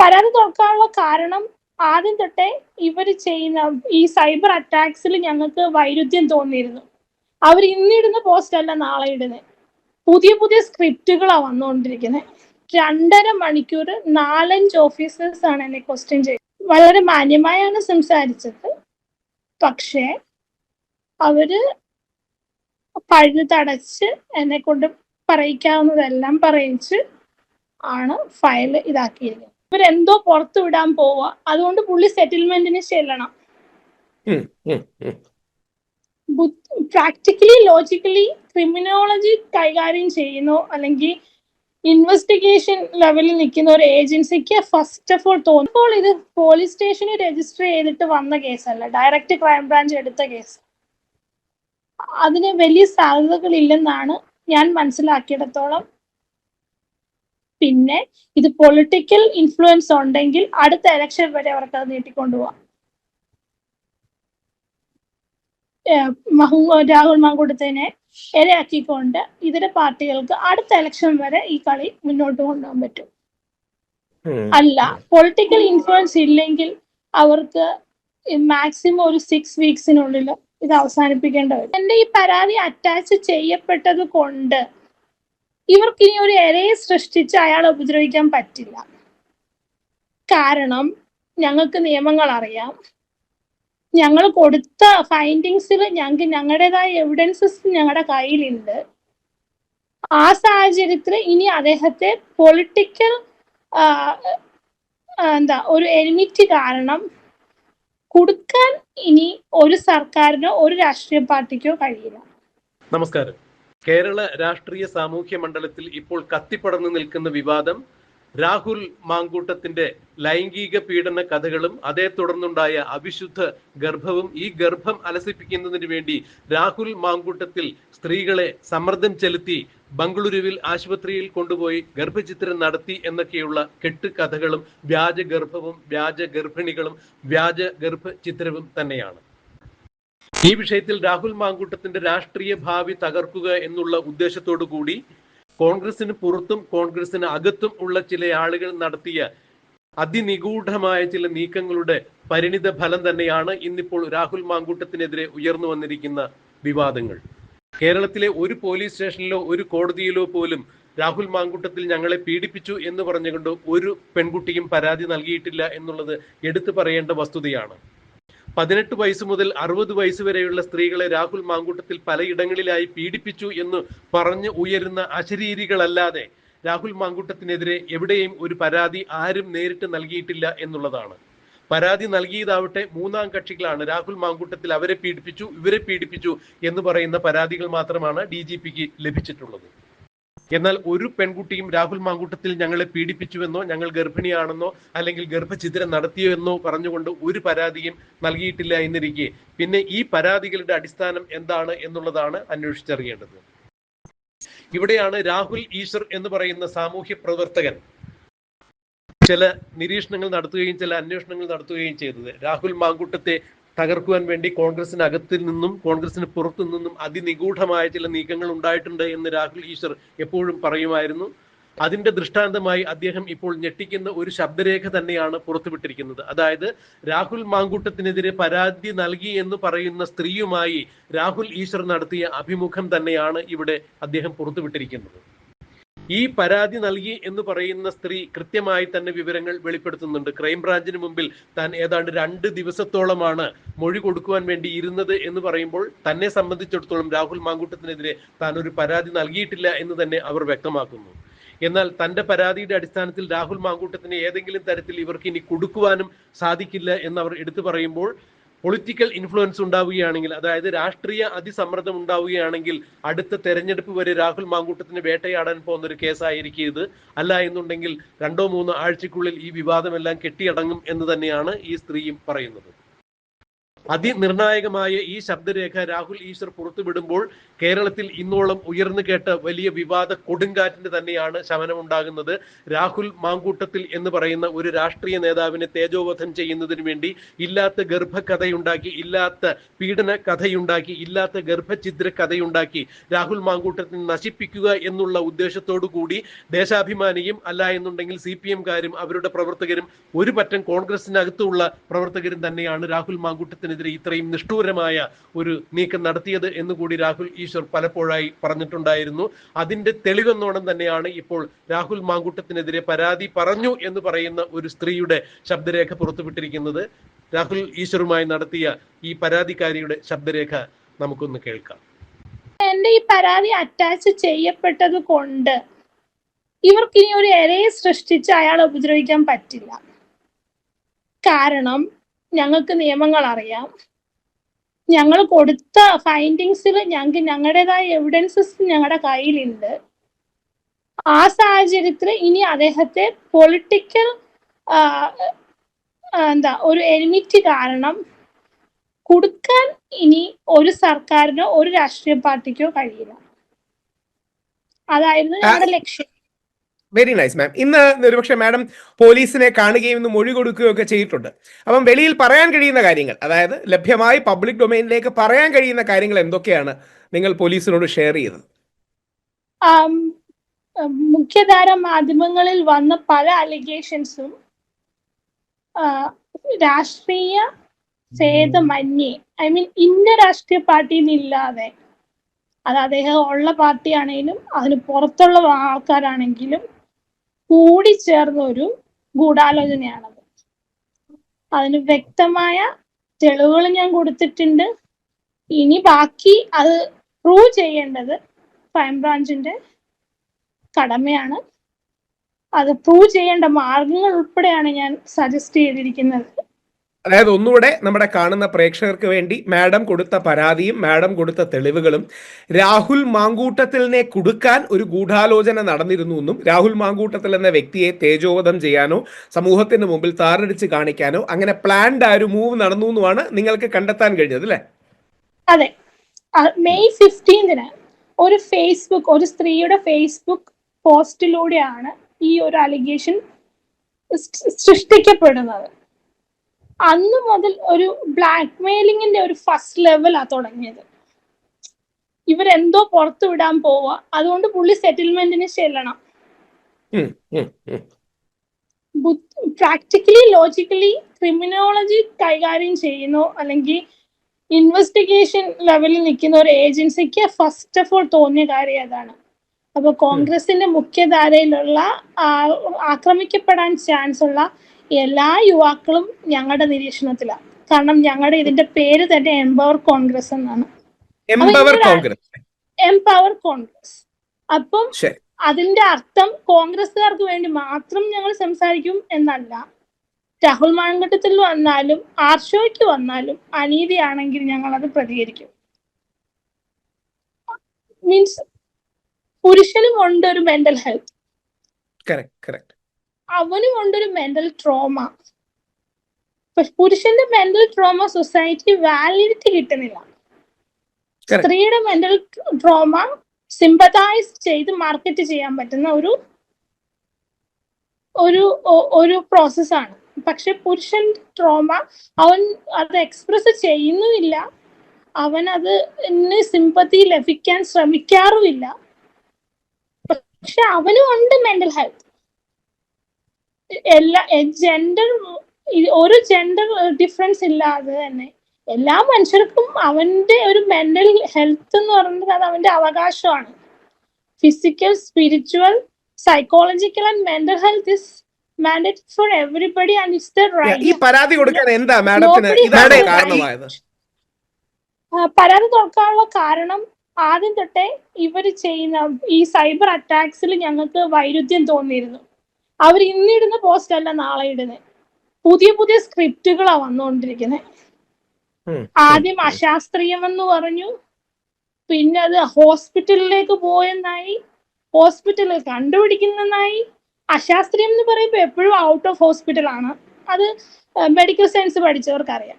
പരാതി തുറക്കാനുള്ള കാരണം ആദ്യം തൊട്ടേ ഇവർ ചെയ്യുന്ന ഈ സൈബർ അറ്റാക്സിൽ ഞങ്ങൾക്ക് വൈരുദ്ധ്യം തോന്നിയിരുന്നു. അവർ ഇന്നിടുന്ന പോസ്റ്റ് അല്ല നാളെ ഇടുന്നത് പുതിയ പുതിയ സ്ക്രിപ്റ്റുകളാണ് വന്നുകൊണ്ടിരിക്കുന്നത് രണ്ടര മണിക്കൂർ നാലഞ്ച് ഓഫീസേഴ്സ് ആണ് എന്നെ ക്വസ്റ്റ്യൻ ചെയ്തത് വളരെ മാന്യമായാണ് സംസാരിച്ചത്. പക്ഷേ അവർ പഴുത് പഴുതടച്ച് എന്നെ കൊണ്ട് പറയിക്കാവുന്നതെല്ലാം പറയിച്ച് ആണ് ഫയൽ ഇതാക്കിയിരിക്കുന്നത്. ഇവരെന്തോ പുറത്തു വിടാൻ പോവാ. അതുകൊണ്ട് പുള്ളി സെറ്റിൽമെന്റിന് ചെല്ലണം. പ്രാക്ടിക്കലി ലോജിക്കലി ക്രിമിനോളജി കൈകാര്യം ചെയ്യുന്നു. അല്ലെങ്കിൽ ഇൻവെസ്റ്റിഗേഷൻ ലെവലിൽ നിൽക്കുന്ന ഒരു ഏജൻസിക്ക് ഫസ്റ്റ് ഓഫ് ഓൾ തോന്നുമ്പോൾ ഇത് പോലീസ് സ്റ്റേഷനിൽ രജിസ്റ്റർ ചെയ്തിട്ട് വന്ന കേസല്ല. ഡയറക്റ്റ് ക്രൈം ബ്രാഞ്ച് എടുത്ത കേസ്. അതിന് വലിയ സാധ്യതകൾ ഇല്ലെന്നാണ് ഞാൻ മനസ്സിലാക്കിയിടത്തോളം പിന്നെ ഇത് പൊളിറ്റിക്കൽ ഇൻഫ്ലുവൻസ് ഉണ്ടെങ്കിൽ അടുത്ത ഇലക്ഷൻ വരെ അവർക്ക് അത് നീട്ടിക്കൊണ്ടുപോവാം. രാഹുൽ മാങ്കൂട്ടത്തിനെ ഇരയാക്കിക്കൊണ്ട് ഇതര പാർട്ടികൾക്ക് അടുത്ത ഇലക്ഷൻ വരെ ഈ കളി മുന്നോട്ട് കൊണ്ടുപോകാൻ പറ്റും. അല്ല പൊളിറ്റിക്കൽ ഇൻഫ്ലുവൻസ് ഇല്ലെങ്കിൽ അവർക്ക് മാക്സിമം ഒരു സിക്സ് വീക്സിനുള്ളിൽ ഇത് അവസാനിപ്പിക്കേണ്ട വരും. എന്റെ ഈ പരാതി അറ്റാച്ച് ചെയ്യപ്പെട്ടത് കൊണ്ട് ഇവർക്ക് ഇനി ഒരു ഇരയെ സൃഷ്ടിച്ച് അയാളെ ഉപദ്രവിക്കാൻ പറ്റില്ല. കാരണം ഞങ്ങൾക്ക് നിയമങ്ങൾ അറിയാം. ഞങ്ങൾ കൊടുത്ത ഫൈൻഡിങ്സിൽ ഞങ്ങൾക്ക് ഞങ്ങളുടേതായ എവിഡൻസസ് ഞങ്ങളുടെ കയ്യിലുണ്ട്. ആ സാഹചര്യത്തിൽ ഇനി അദ്ദേഹത്തെ പൊളിറ്റിക്കൽ എന്താ ഒരു എനിമിറ്റി കാരണം കൊടുക്കാൻ ഇനി ഒരു സർക്കാരിനോ ഒരു രാഷ്ട്രീയ പാർട്ടിക്കോ കഴിയില്ല. നമസ്കാരം. കേരള രാഷ്ട്രീയ സാമൂഹ്യ മണ്ഡലത്തിൽ ഇപ്പോൾ കത്തിപ്പടർന്നു നിൽക്കുന്ന വിവാദം രാഹുൽ മാങ്കൂട്ടത്തിന്റെ ലൈംഗിക പീഡന കഥകളും അതേ തുടർന്നുണ്ടായ അവിശുദ്ധ ഗർഭവും ഈ ഗർഭം അലസിപ്പിക്കുന്നതിന് വേണ്ടി രാഹുൽ മാങ്കൂട്ടത്തിൽ സ്ത്രീകളെ സമ്മർദ്ദം ചെലുത്തി ബംഗളൂരുവിൽ ആശുപത്രിയിൽ കൊണ്ടുപോയി ഗർഭചിത്രം നടത്തി എന്നൊക്കെയുള്ള കെട്ട് കഥകളും വ്യാജ ഗർഭവും വ്യാജ ഗർഭിണികളും വ്യാജ ഗർഭചിത്രവും തന്നെയാണ്. ഈ വിഷയത്തിൽ രാഹുൽ മാങ്കൂട്ടത്തിന്റെ രാഷ്ട്രീയ ഭാവി തകർക്കുക എന്നുള്ള ഉദ്ദേശത്തോടു കൂടി കോൺഗ്രസിന് പുറത്തും കോൺഗ്രസിന് അകത്തും ഉള്ള ചില ആളുകൾ നടത്തിയ അതിനിഗൂഢമായ ചില നീക്കങ്ങളുടെ പരിണിത ഫലം തന്നെയാണ് ഇന്നിപ്പോൾ രാഹുൽ മാങ്കൂട്ടത്തിനെതിരെ ഉയർന്നു വന്നിരിക്കുന്ന വിവാദങ്ങൾ. കേരളത്തിലെ ഒരു പോലീസ് സ്റ്റേഷനിലോ ഒരു കോടതിയിലോ പോലും രാഹുൽ മാങ്കൂട്ടത്തിൽ ഞങ്ങളെ പീഡിപ്പിച്ചു എന്ന് പറഞ്ഞുകൊണ്ട് ഒരു പെൺകുട്ടിയും പരാതി നൽകിയിട്ടില്ല എന്നുള്ളത് എടുത്തു പറയേണ്ട വസ്തുതയാണ്. പതിനെട്ട് വയസ്സ് മുതൽ അറുപത് വയസ്സ് വരെയുള്ള സ്ത്രീകളെ രാഹുൽ മാങ്കൂട്ടത്തിൽ പലയിടങ്ങളിലായി പീഡിപ്പിച്ചു എന്ന് പറഞ്ഞു ഉയരുന്ന അശരീരികളല്ലാതെ രാഹുൽ മാങ്കൂട്ടത്തിനെതിരെ എവിടെയും ഒരു പരാതി ആരും നേരിട്ട് നൽകിയിട്ടില്ല എന്നുള്ളതാണ്. പരാതി നൽകിയതാവട്ടെ മൂന്നാം കക്ഷികളാണ്. രാഹുൽ മാങ്കൂട്ടത്തിൽ അവരെ പീഡിപ്പിച്ചു ഇവരെ പീഡിപ്പിച്ചു എന്ന് പറയുന്ന പരാതികൾ മാത്രമാണ് ഡി ലഭിച്ചിട്ടുള്ളത്. എന്നാൽ ഒരു പെൺകുട്ടിയും രാഹുൽ മാങ്കൂട്ടത്തിൽ ഞങ്ങളെ പീഡിപ്പിച്ചുവെന്നോ ഞങ്ങൾ ഗർഭിണിയാണെന്നോ അല്ലെങ്കിൽ ഗർഭഛിദ്രം നടത്തിയോ എന്നോ പറഞ്ഞുകൊണ്ട് ഒരു പരാതിയും നൽകിയിട്ടില്ല എന്നിരിക്കെ. പിന്നെ ഈ പരാതികളുടെ അടിസ്ഥാനം എന്താണ് എന്നുള്ളതാണ് അന്വേഷിച്ചറിയേണ്ടത്. ഇവിടെയാണ് രാഹുൽ ഈശ്വർ എന്ന് പറയുന്ന സാമൂഹ്യ പ്രവർത്തകൻ ചില നിരീക്ഷണങ്ങൾ നടത്തുകയും ചില അന്വേഷണങ്ങൾ നടത്തുകയും ചെയ്തത്. രാഹുൽ മാങ്കൂട്ടത്തെ തകർക്കുവാൻ വേണ്ടി കോൺഗ്രസിനകത്തിൽ നിന്നും കോൺഗ്രസിന് പുറത്തു നിന്നും അതിനിഗൂഢമായ ചില നീക്കങ്ങൾ ഉണ്ടായിട്ടുണ്ട് എന്ന് രാഹുൽ ഈശ്വർ എപ്പോഴും പറയുമായിരുന്നു. അതിന്റെ ദൃഷ്ടാന്തമായി അദ്ദേഹം ഇപ്പോൾ ഞെട്ടിക്കുന്ന ഒരു ശബ്ദരേഖ തന്നെയാണ് പുറത്തുവിട്ടിരിക്കുന്നത്. അതായത് രാഹുൽ മാങ്കൂട്ടത്തിനെതിരെ പരാതി നൽകി എന്ന് പറയുന്ന സ്ത്രീയുമായി രാഹുൽ ഈശ്വർ നടത്തിയ അഭിമുഖം തന്നെയാണ് ഇവിടെ അദ്ദേഹം പുറത്തുവിട്ടിരിക്കുന്നത്. ഈ പരാതി നൽകി എന്ന് പറയുന്ന സ്ത്രീ കൃത്യമായി തന്നെ വിവരങ്ങൾ വെളിപ്പെടുത്തുന്നുണ്ട്. ക്രൈംബ്രാഞ്ചിന് മുമ്പിൽ താൻ ഏതാണ്ട് രണ്ട് ദിവസത്തോളമാണ് മൊഴി കൊടുക്കുവാൻ വേണ്ടി ഇരുന്നത് എന്ന് പറയുമ്പോൾ തന്നെ സംബന്ധിച്ചിടത്തോളം രാഹുൽ മാങ്കൂട്ടത്തിനെതിരെ താൻ ഒരു പരാതി നൽകിയിട്ടില്ല എന്ന് തന്നെ അവർ വ്യക്തമാക്കുന്നു. എന്നാൽ തന്റെ പരാതിയുടെ അടിസ്ഥാനത്തിൽ രാഹുൽ മാങ്കൂട്ടത്തിന് ഏതെങ്കിലും തരത്തിൽ ഇവർക്ക് ഇനി കൊടുക്കുവാനും സാധിക്കില്ല എന്ന് അവർ എടുത്തു പറയുമ്പോൾ പൊളിറ്റിക്കൽ ഇൻഫ്ലുവൻസ് ഉണ്ടാവുകയാണെങ്കിൽ അതായത് രാഷ്ട്രീയ അതിസമ്മർദ്ദം ഉണ്ടാവുകയാണെങ്കിൽ അടുത്ത തെരഞ്ഞെടുപ്പ് വരെ രാഹുൽ മാങ്കൂട്ടത്തിന് വേട്ടയാടാൻ പോകുന്ന ഒരു കേസായിരിക്കും ഇത്. അല്ല എന്നുണ്ടെങ്കിൽ രണ്ടോ മൂന്നോ ആഴ്ചക്കുള്ളിൽ ഈ വിവാദമെല്ലാം കെട്ടിയടങ്ങും എന്ന് തന്നെയാണ് ഈ സ്ത്രീയും പറയുന്നത്. അതിനിർണായകമായ ഈ ശബ്ദരേഖ രാഹുൽ ഈശ്വർ പുറത്തുവിടുമ്പോൾ കേരളത്തിൽ ഇന്നോളം ഉയർന്നു കേട്ട വലിയ വിവാദ കൊടുങ്കാറ്റിന് തന്നെയാണ് ശമനമുണ്ടാകുന്നത്. രാഹുൽ മാങ്കൂട്ടത്തിൽ എന്ന് പറയുന്ന ഒരു രാഷ്ട്രീയ നേതാവിനെ തേജോവധം ചെയ്യുന്നതിന് വേണ്ടി ഇല്ലാത്ത ഗർഭകഥയുണ്ടാക്കി ഇല്ലാത്ത പീഡന കഥയുണ്ടാക്കി ഇല്ലാത്ത ഗർഭഛിദ്ര കഥയുണ്ടാക്കി രാഹുൽ മാങ്കൂട്ടത്തിൽ നശിപ്പിക്കുക എന്നുള്ള ഉദ്ദേശത്തോടു കൂടി ദേശാഭിമാനിയും അല്ല എന്നുണ്ടെങ്കിൽ സി പി എംകാരും അവരുടെ പ്രവർത്തകരും ഒരു പറ്റം കോൺഗ്രസിനകത്തുള്ള പ്രവർത്തകരും തന്നെയാണ് രാഹുൽ മാങ്കൂട്ടത്തിനെതിരെ ഇത്രയും നിഷ്ഠൂരമായ ഒരു നീക്കം നടത്തിയത് എന്നുകൂടി രാഹുൽ ഈശ്വർ പലപ്പോഴായി പറഞ്ഞിട്ടുണ്ടായിരുന്നു. അതിന്റെ തെളിവെന്നോണം തന്നെയാണ് ഇപ്പോൾ രാഹുൽ മാങ്കൂട്ടത്തിനെതിരെ പരാതി പറഞ്ഞു എന്ന് പറയുന്ന ഒരു സ്ത്രീയുടെ ശബ്ദരേഖ പുറത്തുവിട്ടിരിക്കുന്നത്. രാഹുൽ ഈശ്വറുമായി നടത്തിയ ഈ പരാതിക്കാരിയുടെ ശബ്ദരേഖ നമുക്കൊന്ന് കേൾക്കാം. എന്റെ ഈ പരാതി അറ്റാച്ച് ചെയ്യപ്പെട്ടത് കൊണ്ട് ഇവർക്ക് ഇനി ഒരു ഇരയെ സൃഷ്ടിച്ച് അയാളെ ഉപദ്രവിക്കാൻ പറ്റില്ല. കാരണം ഞങ്ങൾക്ക് നിയമങ്ങൾ അറിയാം ഞങ്ങൾ കൊടുത്ത ഫൈൻഡിങ്സിൽ ഞങ്ങൾക്ക് ഞങ്ങളുടേതായ എവിഡൻസസ് ഞങ്ങളുടെ കയ്യിലുണ്ട്. ആ സാഹചര്യത്തിൽ ഇനി അദ്ദേഹത്തെ പൊളിറ്റിക്കൽ എന്താ ഒരു എനിമിറ്റി കാരണം കൊടുക്കാൻ ഇനി ഒരു സർക്കാരിനോ ഒരു രാഷ്ട്രീയ പാർട്ടിക്കോ കഴിയില്ല. അതായിരുന്നു ഞങ്ങളുടെ ലക്ഷ്യം. വെരി നൈസ് മാം ഇന്ന് ഒരുപക്ഷെ മാഡം പോലീസിനെ കാണുകയും ഇന്ന് മൊഴി കൊടുക്കുകയും ഒക്കെ ചെയ്തിട്ടുണ്ട്. അപ്പം വെളിയിൽ പറയാൻ കഴിയുന്ന കാര്യങ്ങൾ അതായത് ലഭ്യമായി പബ്ലിക് ഡൊമൈനിലേക്ക് പറയാൻ കഴിയുന്ന കാര്യങ്ങൾ എന്തൊക്കെയാണ് നിങ്ങൾ പോലീസിനോട് ഷെയർ ചെയ്തത്? മുഖ്യധാര മാധ്യമങ്ങളിൽ വന്ന പല അലിഗേഷൻസും രാഷ്ട്രീയ ഭേദമന്യേ ഐ മീൻ ഇന്ന രാഷ്ട്രീയ പാർട്ടിയിൽ നിന്നില്ലാതെ അത് അദ്ദേഹം ഉള്ള പാർട്ടിയാണെങ്കിലും അതിന് പുറത്തുള്ള ആൾക്കാരാണെങ്കിലും കൂടിച്ചേർന്ന ഒരു ഗൂഢാലോചനയാണത്. അതിന് വ്യക്തമായ തെളിവുകൾ ഞാൻ കൊടുത്തിട്ടുണ്ട്. ഇനി ബാക്കി അത് പ്രൂവ് ചെയ്യേണ്ടത് ക്രൈംബ്രാഞ്ചിന്റെ കടമയാണ്. അത് പ്രൂവ് ചെയ്യേണ്ട മാർഗങ്ങൾ ഉൾപ്പെടെയാണ് ഞാൻ സജസ്റ്റ് ചെയ്തിരിക്കുന്നത്. അതായത് ഒന്നുകൂടെ നമ്മുടെ കാണുന്ന പ്രേക്ഷകർക്ക് വേണ്ടി മാഡം കൊടുത്ത പരാതിയും മാഡം കൊടുത്ത തെളിവുകളും രാഹുൽ മാങ്കൂട്ടത്തിലിനെ കൊടുക്കാൻ ഒരു ഗൂഢാലോചന നടന്നിരുന്നു എന്നും രാഹുൽ മാങ്കൂട്ടത്തിൽ എന്ന വ്യക്തിയെ തേജോവധം ചെയ്യാനോ സമൂഹത്തിന് മുമ്പിൽ താറടിച്ച് കാണിക്കാനോ അങ്ങനെ പ്ലാൻഡ് ആ ഒരു മൂവ് നടന്നു എന്നുമാണ് നിങ്ങൾക്ക് കണ്ടെത്താൻ കഴിഞ്ഞത് അല്ലേ? അതെ. മെയ് ഫിഫ്റ്റീൻതിന് ഒരു ഫേസ്ബുക്ക് ഒരു സ്ത്രീയുടെ ഫേസ്ബുക്ക് പോസ്റ്റിലൂടെയാണ് ഈ ഒരു അലിഗേഷൻ സൃഷ്ടിക്കപ്പെടുന്നത്. അന്ന് മുതൽ ഒരു ബ്ലാക്ക് മെയിലിങ്ങിന്റെ ഒരു ഫസ്റ്റ് ലെവലാ തുടങ്ങിയത്. ഇവരെന്തോ പുറത്തു വിടാൻ പോവുക. അതുകൊണ്ട് പുള്ളി സെറ്റിൽമെന്റിന് ചെല്ലണം. പ്രാക്ടിക്കലി ലോജിക്കലി ക്രിമിനോളജി കൈകാര്യം ചെയ്യുന്നു. അല്ലെങ്കിൽ ഇൻവെസ്റ്റിഗേഷൻ ലെവലിൽ നിൽക്കുന്ന ഒരു ഏജൻസിക്ക് ഫസ്റ്റ് ഓഫ് ഓൾ തോന്നിയ കാര്യം അതാണ്. അപ്പൊ കോൺഗ്രസിന്റെ മുഖ്യധാരയിലുള്ള ആക്രമിക്കപ്പെടാൻ ചാൻസ് ഉള്ള എല്ലാ യുവാക്കളും ഞങ്ങളുടെ നിരീക്ഷണത്തിലാണ്. കാരണം ഞങ്ങളുടെ ഇതിന്റെ പേര് തന്നെ എംപവർ കോൺഗ്രസ് എന്നാണ്. എംപവർ കോൺഗ്രസ് അപ്പം അതിന്റെ അർത്ഥം കോൺഗ്രസ്സുകാർക്ക് വേണ്ടി മാത്രം ഞങ്ങൾ സംസാരിക്കും എന്നല്ല. രാഹുൽ മാങ്കട്ടത്തിൽ വന്നാലും ആർഷോയ്ക്ക് വന്നാലും അനീതിയാണെങ്കിൽ ഞങ്ങൾ അത് പ്രതികരിക്കും. മീൻസ് പുരുഷനും ഉണ്ട് ഒരു മെന്റൽ ഹെൽത്ത് കറക്റ്റ് കറക്റ്റ് അവനും ഉണ്ടൊരു മെന്റൽ ട്രോമ പുരുഷന്റെ മെന്റൽ ട്രോമ സൊസൈറ്റി വാലിഡിറ്റി കിട്ടുന്നില്ല. സ്ത്രീയുടെ മെന്റൽ ട്രോമ സിമ്പതൈസ് ചെയ്ത് മാർക്കറ്റ് ചെയ്യാൻ പറ്റുന്ന ഒരു ഒരു ഒരു പ്രോസസ്സാണ് പക്ഷെ പുരുഷൻ ട്രോമ അവൻ അത് എക്സ്പ്രസ് ചെയ്യുന്നുമില്ല. അവൻ അത് സിമ്പതി ലഭിക്കാൻ ശ്രമിക്കാറുമില്ല. പക്ഷെ അവനും ഉണ്ട് മെന്റൽ ഹെൽത്ത് എല്ലാ ജെൻഡർ ഒരു ജെൻഡർ ഡിഫറൻസ് ഇല്ലാതെ തന്നെ. എല്ലാ മനുഷ്യർക്കും അവന്റെ ഒരു മെന്റൽ ഹെൽത്ത് എന്ന് പറയുന്നത് അത് അവന്റെ അവകാശമാണ്. Physical spiritual psychological and mental health is mandate for everybody and it's the ഈ പരാതി കൊടുക്കാൻ എന്താ മാഡത്തിന് ഇതാണ് കാരണമായത്? പരാതി തുറക്കാനുള്ള കാരണം ആദ്യം തൊട്ടേ ഇവർ ചെയ്യുന്ന ഈ സൈബർ അറ്റാക്സിൽ ഞങ്ങൾക്ക് വൈരുദ്ധ്യം തോന്നിയിരുന്നു. അവർ ഇന്നിടുന്ന പോസ്റ്റ് അല്ല നാളെ ഇടുന്നത് പുതിയ പുതിയ സ്ക്രിപ്റ്റുകളാ വന്നുകൊണ്ടിരിക്കുന്നത് ആദ്യം അശാസ്ത്രീയമെന്ന് പറഞ്ഞു. പിന്നെ അത് ഹോസ്പിറ്റലിലേക്ക് പോയെന്നായി. ഹോസ്പിറ്റലിൽ കണ്ടുപിടിക്കുന്നെന്നായി അശാസ്ത്രീയം എന്ന് പറയുമ്പോൾ എപ്പോഴും ഔട്ട് ഓഫ് ഹോസ്പിറ്റൽ ആണ്. അത് മെഡിക്കൽ സയൻസ് പഠിച്ചവർക്കറിയാം.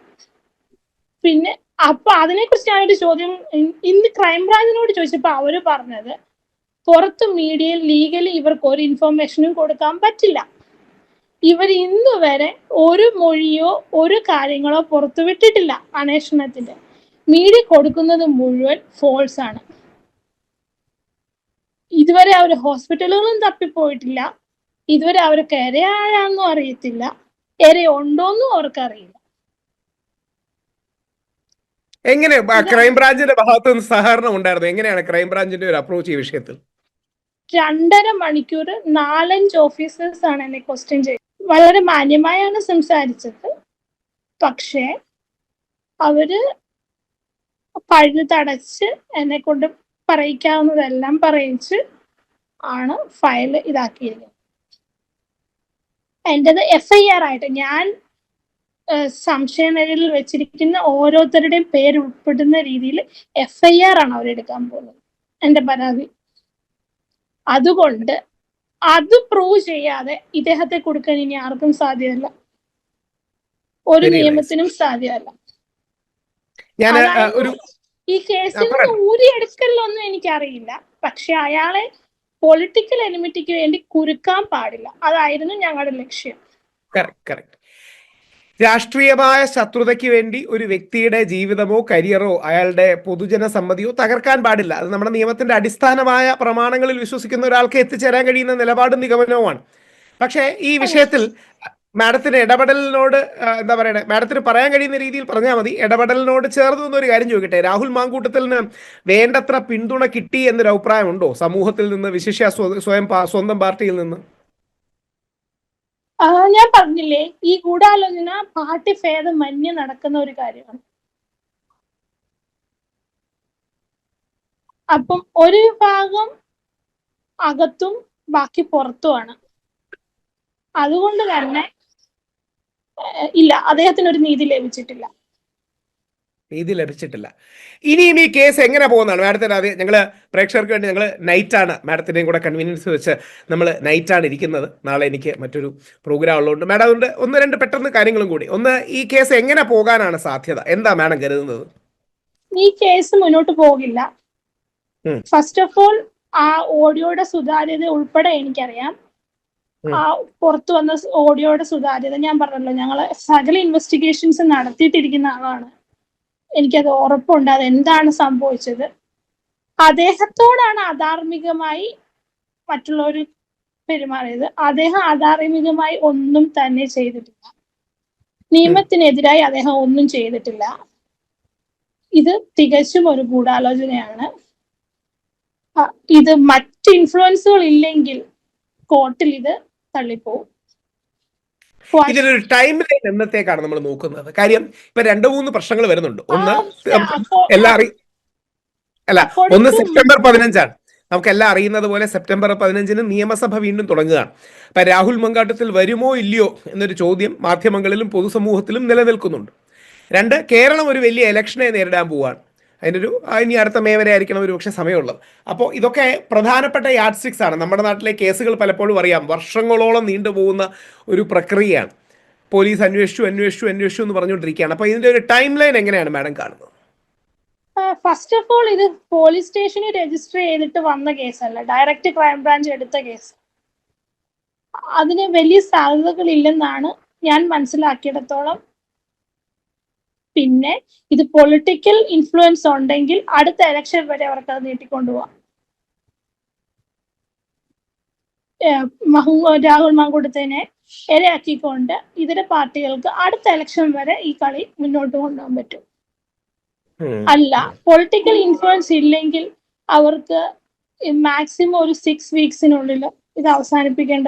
പിന്നെ അപ്പൊ അതിനെക്കുറിച്ച് ഞാനൊരു ചോദ്യം ഇന്ന് ക്രൈംബ്രാഞ്ചിനോട് ചോദിച്ചപ്പോ അവർ പറഞ്ഞത് പുറത്ത് മീഡിയയിൽ ലീഗലി ഇവർക്ക് ഒരു ഇൻഫോർമേഷനും കൊടുക്കാൻ പറ്റില്ല. ഇവർ ഇന്നു വരെ ഒരു മൊഴിയോ ഒരു കാര്യങ്ങളോ പുറത്തു വിട്ടിട്ടില്ല അന്വേഷണത്തിന്റെ. മീഡിയ കൊടുക്കുന്നത് മുഴുവൻ ഫോൾസ് ആണ്. ഇതുവരെ അവർ ഹോസ്പിറ്റലുകളും തപ്പിപ്പോയിട്ടില്ല. ഇതുവരെ അവർക്ക് എരയാഴാന്നും അറിയത്തില്ല. ഇര ഉണ്ടോന്നും അവർക്കറിയില്ല. എങ്ങനെ ക്രൈംബ്രാഞ്ചിന്റെ ഭാഗത്ത് നിന്ന് സഹകരണം ഉണ്ടായിരുന്നു? എങ്ങനെയാണ് ക്രൈംബ്രാഞ്ചിന്റെ ഒരു അപ്രോച്ച് ഈ വിഷയത്തിൽ? രണ്ടര മണിക്കൂർ നാലഞ്ച് ഓഫീസേഴ്സ് ആണ് എന്നെ ക്വസ്റ്റ്യൻ ചെയ്തത് വളരെ മാന്യമായാണ് സംസാരിച്ചത്. പക്ഷേ അവർ പഴുതടച്ച് എന്നെ കൊണ്ട് പറയിക്കാവുന്നതെല്ലാം പറയിച്ച് ആണ് ഫയൽ ഇതാക്കിയിരിക്കുന്നത് എന്റെത് എഫ് ഐ ആർ ആയിട്ട് ഞാൻ സംശയനിരയിൽ വെച്ചിരിക്കുന്ന ഓരോരുത്തരുടെയും പേര് ഉൾപ്പെടുന്ന രീതിയിൽ എഫ് ഐ ആർ ആണ് അവരെടുക്കാൻ പോകുന്നത്. എന്റെ പരാതി. അതുകൊണ്ട് അത് പ്രൂവ് ചെയ്യാതെ ഇദ്ദേഹത്തെ കൊടുക്കാൻ ഇനി ആർക്കും സാധ്യമല്ല. ഒരു നിയമത്തിനും സാധ്യമല്ല. ഞാൻ ഒരു ഈ കേസിൽ. നിന്ന് ഊരിയെടുക്കലൊന്നും എനിക്കറിയില്ല. പക്ഷെ അയാളെ പൊളിറ്റിക്കൽ എനിമിറ്റിക്ക് വേണ്ടി കുരുക്കാൻ പാടില്ല. അതായിരുന്നു ഞങ്ങളുടെ ലക്ഷ്യം. കറക്റ്റ് കറക്റ്റ് രാഷ്ട്രീയമായ ശത്രുതയ്ക്ക് വേണ്ടി ഒരു വ്യക്തിയുടെ ജീവിതമോ കരിയറോ അയാളുടെ പൊതുജന സമ്മതിയോ തകർക്കാൻ പാടില്ല. അത് നമ്മുടെ നിയമത്തിന്റെ അടിസ്ഥാനമായ പ്രമാണങ്ങളിൽ വിശ്വസിക്കുന്ന ഒരാൾക്ക് എത്തിച്ചേരാൻ കഴിയുന്ന നിലപാടും നിഗമനവുമാണ്. പക്ഷേ ഈ വിഷയത്തിൽ മാഡത്തിന് ഇടപെടലിനോട് എന്താ പറയണേ മാഡത്തിന് പറയാൻ കഴിയുന്ന രീതിയിൽ പറഞ്ഞാൽ മതി. ഇടപെടലിനോട് ചേർന്ന് നിന്നൊരു കാര്യം ചോദിക്കട്ടെ. രാഹുൽ മാങ്കൂട്ടത്തിന് വേണ്ടത്ര പിന്തുണ കിട്ടി എന്നൊരു അഭിപ്രായമുണ്ടോ? സമൂഹത്തിൽ നിന്ന് വിശിഷ്യ സ്വയം സ്വന്തം പാർട്ടിയിൽ നിന്ന്? ഞാൻ പറഞ്ഞില്ലേ ഈ ഗൂഢാലോചന പാർട്ടി ഭേദം മന്യ നടക്കുന്ന ഒരു കാര്യമാണ്. അപ്പം ഒരു വിഭാഗം അകത്തും ബാക്കി പുറത്തുമാണ്. അതുകൊണ്ട് തന്നെ ഇല്ല അദ്ദേഹത്തിന് ഒരു നീതി ലഭിച്ചിട്ടില്ല. നീതി ലഭിച്ചിട്ടില്ല. ഇനിയും ഈ കേസ് എങ്ങനെ പോകുന്നതാണ്? മാഡത്തിന് അത് ഞങ്ങൾ പ്രേക്ഷകർക്ക് വേണ്ടി ഞങ്ങൾ നൈറ്റാണ് മാഡത്തിന്റെയും കൂടെ കൺവീനിയൻസ് വെച്ച് നമ്മൾ നൈറ്റാണ് ഇരിക്കുന്നത്. നാളെ എനിക്ക് മറ്റൊരു പ്രോഗ്രാം ഉള്ളതുകൊണ്ട് മാഡം അതുകൊണ്ട് ഒന്ന് രണ്ട് പെട്ടെന്ന് കാര്യങ്ങളും കൂടി. ഒന്ന് ഈ കേസ് എങ്ങനെ പോകാനാണ് സാധ്യത? എന്താ മാഡം കരുതുന്നത്? ഈ കേസ് മുന്നോട്ട് പോകില്ല. ഫസ്റ്റ് ഓഫ് ഓൾ ആ ഓഡിയോയുടെ സുതാര്യത ഉൾപ്പെടെ എനിക്കറിയാം. ആ പുറത്തു വന്ന ഓഡിയോയുടെ സുതാര്യത ഞാൻ പറഞ്ഞല്ലോ. ഞങ്ങൾ സകല ഇൻവെസ്റ്റിഗേഷൻസ് നടത്തിയിട്ടിരിക്കുന്ന ആളാണ്. എനിക്കത് ഉറപ്പുണ്ട്. അത് എന്താണ് സംഭവിച്ചത്? അദ്ദേഹത്തോടാണ് അധാർമികമായി മറ്റുള്ളവർ പെരുമാറിയത്. അദ്ദേഹം അധാർമികമായി ഒന്നും തന്നെ ചെയ്തിട്ടില്ല. നിയമത്തിനെതിരായി അദ്ദേഹം ഒന്നും ചെയ്തിട്ടില്ല. ഇത് തികച്ചും ഒരു ഗൂഢാലോചനയാണ്. ഇത് മറ്റ് ഇൻഫ്ലുവൻസുകൾ ഇല്ലെങ്കിൽ കോർട്ടിൽ ഇത് തള്ളിപ്പോവും. ഇതിനൊരു ടൈം ലൈൻ എന്നത്തേക്കാണ് നമ്മൾ നോക്കുന്നത്? കാര്യം ഇപ്പൊ രണ്ടു മൂന്ന് പ്രശ്നങ്ങൾ വരുന്നുണ്ട്. ഒന്ന് എല്ലാ എല്ലാം അറി അല്ല ഒന്ന് സെപ്റ്റംബർ പതിനഞ്ചാണ്. നമുക്കെല്ലാം അറിയുന്നത് പോലെ സെപ്റ്റംബർ പതിനഞ്ചിന് നിയമസഭ വീണ്ടും തുടങ്ങുകയാണ്. അപ്പൊ രാഹുൽ മങ്കാട്ടത്തിൽ വരുമോ ഇല്ലയോ എന്നൊരു ചോദ്യം മാധ്യമങ്ങളിലും പൊതുസമൂഹത്തിലും നിലനിൽക്കുന്നുണ്ട്. രണ്ട് കേരളം ഒരു വലിയ ഇലക്ഷനെ നേരിടാൻ പോവുകയാണ് അതിന്റെ ഒരു ഇനി അടുത്ത മേ വരെ ആയിരിക്കണം ഒരു പക്ഷേ സമയമുള്ളത്. അപ്പോൾ ഇതൊക്കെ പ്രധാനപ്പെട്ട യാഡ് സ്റ്റിക്സ് ആണ്. നമ്മുടെ നാട്ടിലെ കേസുകൾ പലപ്പോഴും അറിയാം. വർഷങ്ങളോളം നീണ്ടുപോകുന്ന ഒരു പ്രക്രിയയാണ്. പോലീസ് അന്വേഷിച്ചു അന്വേഷിച്ചു അന്വേഷിച്ചു എന്ന് പറഞ്ഞുകൊണ്ടിരിക്കുകയാണ്. അപ്പോൾ ഇതിന്റെ ഒരു ടൈം ലൈൻ എങ്ങനെയാണ് മാഡം കാണുന്നത്? ഫസ്റ്റ് ഓഫ് ഓൾ ഇത് പോലീസ് സ്റ്റേഷനിൽ രജിസ്റ്റർ ചെയ്തിട്ട് വന്ന കേസല്ല. ഡയറക്റ്റ് ക്രൈം ബ്രാഞ്ച് എടുത്ത കേസ്. അതിന് വലിയ സാധ്യതകൾ ഇല്ലെന്നാണ് ഞാൻ മനസ്സിലാക്കിയിടത്തോളം പിന്നെ ഇത് പൊളിറ്റിക്കൽ ഇൻഫ്ലുവൻസ് ഉണ്ടെങ്കിൽ അടുത്ത ഇലക്ഷൻ വരെ അവർക്ക് അത് നീട്ടിക്കൊണ്ടുപോവാം. രാഹുൽ മാങ്കൂട്ടത്തിനെ ഇരയാക്കിക്കൊണ്ട് ഇതര പാർട്ടികൾക്ക് അടുത്ത ഇലക്ഷൻ വരെ ഈ കളി മുന്നോട്ട് കൊണ്ടുപോകാൻ പറ്റും. അല്ല പൊളിറ്റിക്കൽ ഇൻഫ്ലുവൻസ് ഇല്ലെങ്കിൽ അവർക്ക് മാക്സിമം ഒരു സിക്സ് വീക്സിനുള്ളിൽ ഇത് അവസാനിപ്പിക്കേണ്ട